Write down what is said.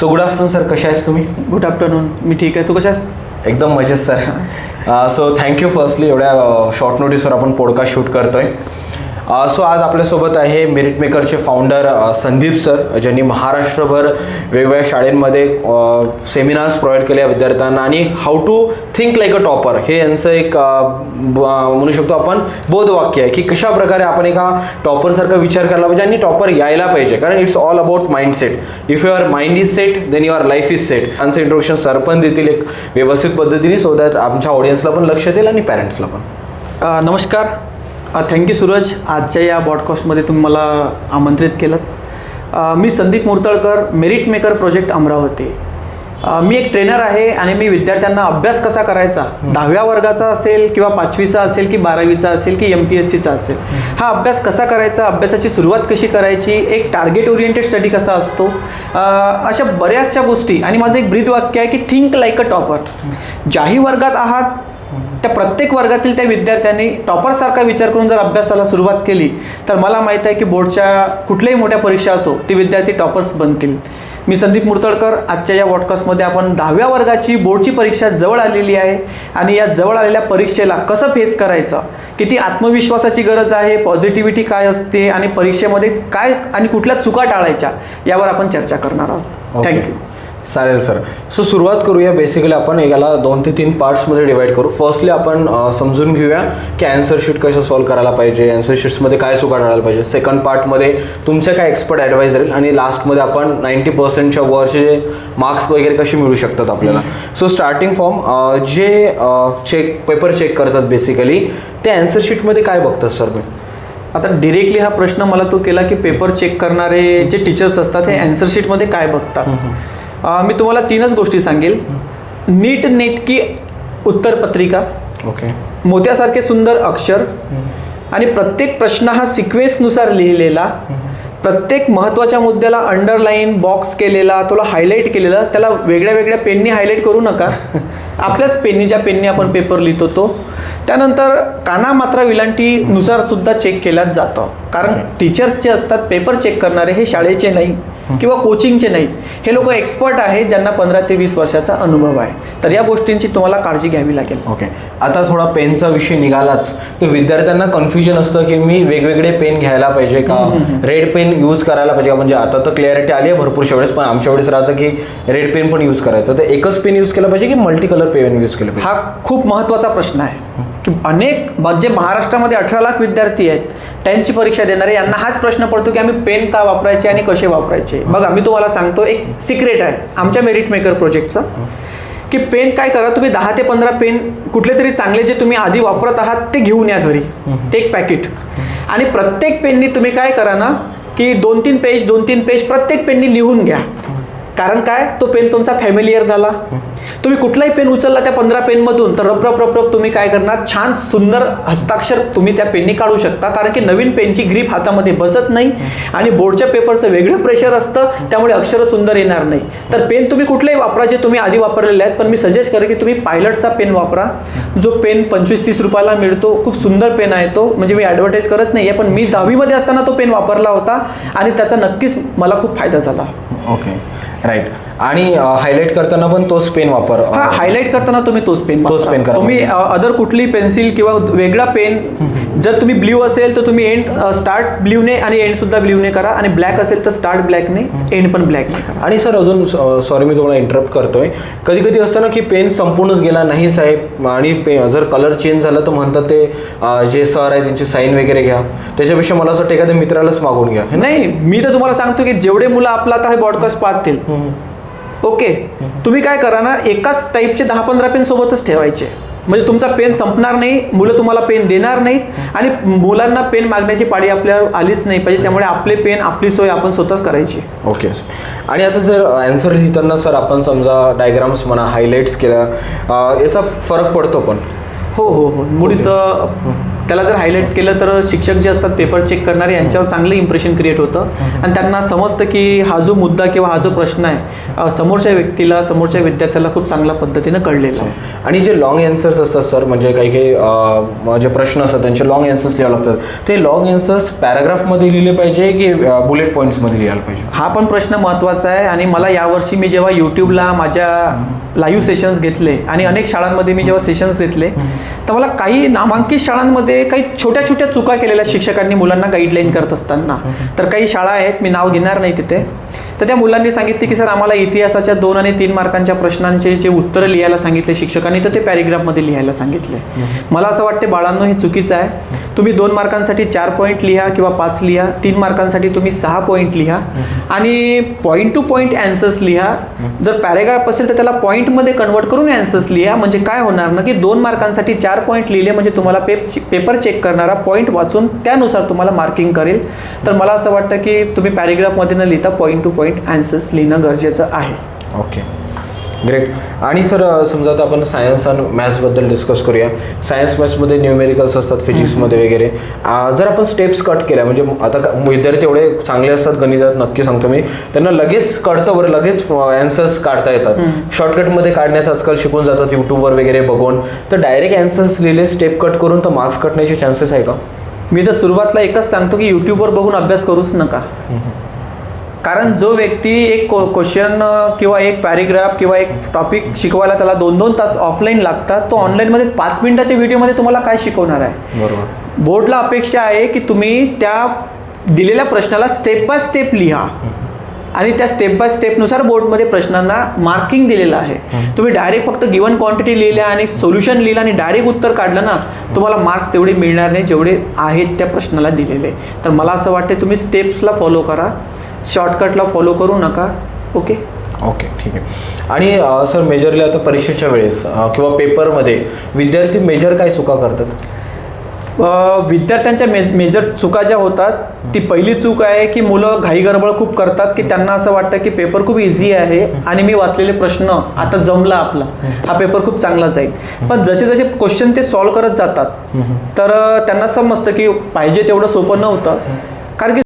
So good afternoon sir कसे आहेस तुम्ही? गुड आफ्टरनून मी ठीक आहे. तू कशास एकदम मजेत sir so thank you firstly एवढ्या शॉर्ट नोटीसवर आपण पॉडकास्ट शूट करतोय. सो आज आपल्यासोबत आहे मेरिट मेकरचे फाउंडर संदीप सर ज्यांनी महाराष्ट्रभर वेगवेगळ्या शाळेंमध्ये सेमिनार्स प्रोव्हाइड केले विद्यार्थ्यांना आणि how to think like a topper हे यांचं एक ब- म्हणू शकतो आपण बोधवाक्य आहे की कशा प्रकारे आपण एका टॉपरसारखा विचार करायला पाहिजे आणि टॉपर यायला पाहिजे. कारण it's all about mindset if your mind is set then your life is set यांचं इंट्रोडक्शन सर पण देतील एक व्यवस्थित पद्धतीने सो दॅट आमच्या ऑडियन्सला पण लक्ष देईल आणि पॅरेंट्सला पण. नमस्कार. Thank you Suraj. आजच्या या पॉडकास्टमध्ये तुम्ही मला आमंत्रित केलं मी Sandeep Murtalkar merit maker project Amravati. मी एक ट्रेनर आहे आणि मी विद्यार्थ्यांना अभ्यास कसा करायचा? दहाव्या वर्गाचा असेल किंवा पाचवीचा असेल की बारावीचा असेल की एम पी एस सीचा असेल. हा अभ्यास कसा करायचा? अभ्यासाची सुरुवात कशी करायची? एक टार्गेट ओरिएंटेड स्टडी कसा असतो? अशा बऱ्याचशा गोष्टी. आणि माझं एक ब्रीद वाक्य आहे की थिंक लाईक अ टॉपर ज्याही वर्गात आहात त्या प्रत्येक वर्गातील त्या विद्यार्थ्यांनी टॉपरसारखा विचार करून जर अभ्यासाला सुरुवात केली तर मला माहीत आहे की बोर्डच्या कुठल्याही मोठ्या परीक्षा असो ती विद्यार्थी टॉपर्स बनतील मी संदीप मुर्तडकर आजच्या या पॉडकास्टमध्ये आपण दहाव्या वर्गाची बोर्डची परीक्षा जवळ आलेली आहे आणि या जवळ आलेल्या परीक्षेला कसं फेस करायचं? किती आत्मविश्वासाची गरज आहे? पॉझिटिव्हिटी काय असते? आणि परीक्षेमध्ये काय आणि कुठल्या चुका टाळायच्या? यावर आपण चर्चा करणार आहोत. थँक्यू चालेल सर सो सुरुवात करूया. बेसिकली आपण याला दोन ते तीन पार्ट्समध्ये डिवाईड करू. फर्स्टली आपण समजून घेऊया की अँसर शीट कसं सॉल्व्ह करायला पाहिजे अँसर शीट्समध्ये काय टाळायला पाहिजे. सेकंड पार्टमध्ये तुमचे काय एक्सपर्ट ॲडवाईज राहील आणि लास्टमध्ये आपण नाईंटी पर्सेंटच्या वरचे मार्क्स वगैरे कसे मिळू शकतात आपल्याला. सो स्टार्टिंग फॉर्म जे चेक पेपर चेक करतात बेसिकली ते अँसर शीटमध्ये काय बघतात सर मी आता डिरेक्टली हा प्रश्न मला तो केला की पेपर चेक करणारे जे टीचर्स असतात हे अँसर शीटमध्ये काय बघतात? मी तुम्हाला तीनच गोष्टी सांगेल. नीट नेटकी उत्तरपत्रिका ओके. मोत्यासारखे सुंदर अक्षर आणि प्रत्येक प्रश्न हा सिक्वेन्सनुसार लिहिलेला प्रत्येक महत्त्वाच्या मुद्द्याला अंडरलाईन बॉक्स केलेला तुला हायलाईट केलेला त्याला वेगळ्या वेगळ्या पेननी हायलाईट करू नका. आपल्याच पेननी ज्या पेननी आपण पेपर लिहितो तो. त्यानंतर काना मात्रा विलांटीनुसार सुद्धा चेक केल्याच जातं. कारण टीचर्स जे असतात पेपर चेक करणारे हे शाळेचे नाही. किंवा कोचिंगचे नाही हे लोक एक्सपर्ट आहेत ज्यांना पंधरा ते वीस वर्षाचा अनुभव आहे. तर या गोष्टींची तुम्हाला काळजी घ्यावी लागेल. ओके आता थोडा पेनचा विषय निघालाच. तर विद्यार्थ्यांना कन्फ्युजन असतं की मी वेगवेगळे पेन घ्यायला पाहिजे का? रेड पेन यूज करायला पाहिजे का? म्हणजे आता तर क्लॅरिटी आली आहे भरपूरशा वेळेस पण आमच्या वेळेस राहायचं की रेड पेन पण यूज करायचं. तर एकच पेन यूज केलं पाहिजे की मल्टी कलर पेन यूज केलं पाहिजे? हा खूप महत्त्वाचा प्रश्न आहे. की अनेक म्हणजे महाराष्ट्रामध्ये अठरा लाख विद्यार्थी आहेत. त्यांची परीक्षा देणारे यांना हाच प्रश्न पडतो की आम्ही पेन का वापरायचे आणि कसे वापरायचे? बघा मी तुम्हाला सांगतो एक सिक्रेट आहे आमच्या मेरिट मेकर प्रोजेक्टचं की पेन काय करा तुम्ही दहा ते पंधरा पेन कुठले तरी चांगले जे तुम्ही आधी वापरत आहात ते घेऊन या घरी. ते एक पॅकेट आणि प्रत्येक पेननी तुम्ही काय करा ना की दोन तीन पेज दोन तीन पेज प्रत्येक पेननी लिहून घ्या. कारण काय? तो पेन तुमचा फॅमिलियर झाला. तुम्ही कुठलाही पेन उचलला त्या पंधरा पेनमधून तर रप रप रप रप तुम्ही काय करणार? छान सुंदर हस्ताक्षर तुम्ही त्या पेनने काढू शकता. कारण की नवीन पेनची ग्रीप हातामध्ये बसत नाही आणि बोर्डच्या पेपरचं वेगळं प्रेशर असतं त्यामुळे अक्षरं सुंदर येणार नाही. तर पेन तुम्ही कुठलेही वापरा जे तुम्ही आधी वापरलेले आहेत पण मी सजेस्ट करेन की तुम्ही पायलटचा पेन वापरा. जो पेन पंचवीस तीस रुपयाला मिळतो खूप सुंदर पेन आहे तो. म्हणजे मी ॲडव्हर्टाईज करत नाही आहे पण मी दहावीमध्ये असताना तो पेन वापरला होता आणि त्याचा नक्कीच मला खूप फायदा झाला. ओके. राईट आणि हायलाईट करताना पण तोच पेन वापर हा हायलाईट करताना तुम्ही तोच पेन तोच pen करा. तुम्ही अदर कुठली पेन्सिल किंवा वेगळा पेन जर तुम्ही ब्ल्यू असेल तर तुम्ही एंड स्टार्ट ब्ल्यूने आणि एंड सुद्धा ब्ल्यूने करा. आणि ब्लॅक असेल तर स्टार्ट ब्लॅकने एंड पण ब्लॅकने करा. आणि सर अजून सॉरी मी तुम्हाला इंटरप्ट करतोय. कधी कधी असतं ना की पेन संपूर्णच गेला नाही साहेब. आणि पे जर कलर चेंज झाला तर म्हणतात ते जे सर आहे त्यांची साईन वगैरे घ्या. त्याच्यापेक्षा मला असं वाटतं एखाद्या मित्रालाच मागून घ्या? नाही मी तर तुम्हाला सांगतो की जेवढे मुलं आपला आता हे ब्रॉडकास्ट पाहतील ओके. तुम्ही काय करा ना एकाच टाईपचे दहा पंधरा पेन सोबतच ठेवायचे. म्हणजे तुमचा पेन संपणार नाही मुलं तुम्हाला पेन देणार नाहीत आणि मुलांना पेन मागण्याची पाळी आपल्याला आलीच नाही पाहिजे त्यामुळे आपले पेन आपली सोय आपण स्वतःच करायची. ओके. आणि आता जर अँसर लिहिताना सर आपण समजा डायग्राम्स म्हणा हायलाईट्स केल्या याचा फरक पडतो पण. हो हो हो. मुळीच त्याला जर हायलाईट केलं तर शिक्षक जे असतात पेपर चेक करणारे यांच्यावर चांगलं इम्प्रेशन क्रिएट होतं. आणि त्यांना समजतं की हा जो मुद्दा किंवा हा जो प्रश्न आहे समोरच्या व्यक्तीला समोरच्या विद्यार्थ्याला खूप चांगल्या पद्धतीनं कळलेला आहे. आणि जे लॉंग अँसर्स असतात सर म्हणजे काही काही जे प्रश्न असतात त्यांचे लॉंग अँसर्स लिहावं लागतात. ते लॉंग अँसर्स पॅराग्राफमध्ये लिहिले पाहिजे की बुलेट पॉईंट्समध्ये लिहायला पाहिजे? हा पण प्रश्न महत्त्वाचा आहे आणि मला यावर्षी मी जेव्हा यूट्यूबला माझ्या लाईव्ह सेशन्स घेतले आणि अनेक शाळांमध्ये मी जेव्हा सेशन्स घेतले तर मला काही नामांकित शाळांमध्ये काही छोट्या छोट्या चुका केलेल्या शिक्षकांनी मुलांना गाईडलाईन करत असताना. तर काही शाळा आहेत मी नाव घेणार नाही तिथे. तर त्या मुलांनी सांगितले की सर आम्हाला इतिहासाच्या दोन आणि तीन मार्कांच्या प्रश्नांचे जे उत्तरं लिहायला सांगितले शिक्षकांनी तर ते पॅरेग्राफमध्ये लिहायला सांगितले. मला असं वाटते बाळांनो हे चुकीचं आहे. तुम्ही दोन मार्कांसाठी चार पॉईंट लिहा किंवा पाच लिहा तीन मार्कांसाठी तुम्ही सहा पॉईंट लिहा आणि पॉईंट टू पॉईंट अँसर्स लिहा. जर पॅरेग्राफ असेल तर त्याला पॉईंटमध्ये कन्वर्ट करून अँसर्स लिहा म्हणजे काय होणार ना की दोन मार्कांसाठी चार पॉईंट लिहिले म्हणजे तुम्हाला पेप पेपर चेक करणारा पॉईंट वाचून त्यानुसार तुम्हाला मार्किंग करेल. तर मला असं वाटतं की तुम्ही पॅरेग्राफमध्ये न लिहिता पॉईंट टू पॉईंट अँसर्स लिहिणं गरजेचं आहे. ओके ग्रेट आणि सर समजा आता आपण सायन्स आणि मॅथ्सबद्दल डिस्कस करूया. सायन्स मॅथ्समध्ये न्यूमेरिकल्स असतात फिजिक्समध्ये वगैरे. जर आपण स्टेप्स कट केल्या म्हणजे आता विद्यार्थी एवढे चांगले असतात गणितात नक्की सांगतो मी त्यांना लगेच कळतं बरं लगेच अँसर्स काढता येतात. शॉर्टकटमध्ये काढण्याचं आजकाल शिकून जातात यूट्यूबवर वगैरे बघून. तर डायरेक्ट अँसर्स लिहिले स्टेप कट करून तर मार्क्स कटण्याचे चान्सेस आहे का? मी तर सुरुवातला एकच सांगतो की यूट्यूबवर बघून अभ्यास करूच नका. कारण जो व्यक्ती एक क्वेश्चन किंवा एक पॅरेग्राफ किंवा एक टॉपिक शिकवायला त्याला दोन दोन तास ऑफलाईन लागतात तो ऑनलाईनमध्ये पाच मिनिटाच्या व्हिडिओमध्ये तुम्हाला काय शिकवणार आहे? बरोबर. बोर्डला अपेक्षा आहे की तुम्ही त्या दिलेल्या प्रश्नाला स्टेप बाय स्टेप लिहा. आणि त्या स्टेप बाय स्टेपनुसार बोर्डमध्ये प्रश्नांना मार्किंग दिलेलं आहे. तुम्ही डायरेक्ट फक्त गिवन क्वांटिटी लिहिल्या आणि सोल्युशन लिहिलं आणि डायरेक्ट उत्तर काढलं ना तुम्हाला मार्क्स तेवढे मिळणार नाही जेवढे आहेत त्या प्रश्नाला दिलेले. तर मला असं वाटते तुम्ही स्टेप्सला फॉलो करा. शॉर्टकटला फॉलो करू नका. ओके ओके ठीक आहे. आणि सर मेजरली आता परीक्षेच्या वेळेस किंवा पेपरमध्ये विद्यार्थी मेजर काय चुका करतात? विद्यार्थ्यांच्या मे मेजर चुका ज्या होतात ती पहिली चूक आहे की मुलं घाई गडबड खूप करतात की त्यांना असं वाटतं की पेपर खूप इझी आहे आणि मी वाचलेले प्रश्न आता जमला आपला. हा पेपर खूप चांगला जाईल. पण जसे जसे क्वेश्चन ते सॉल्व्ह करत जातात तर त्यांना समजतं की पाहिजे तेवढं सोपं नव्हतं. कारण की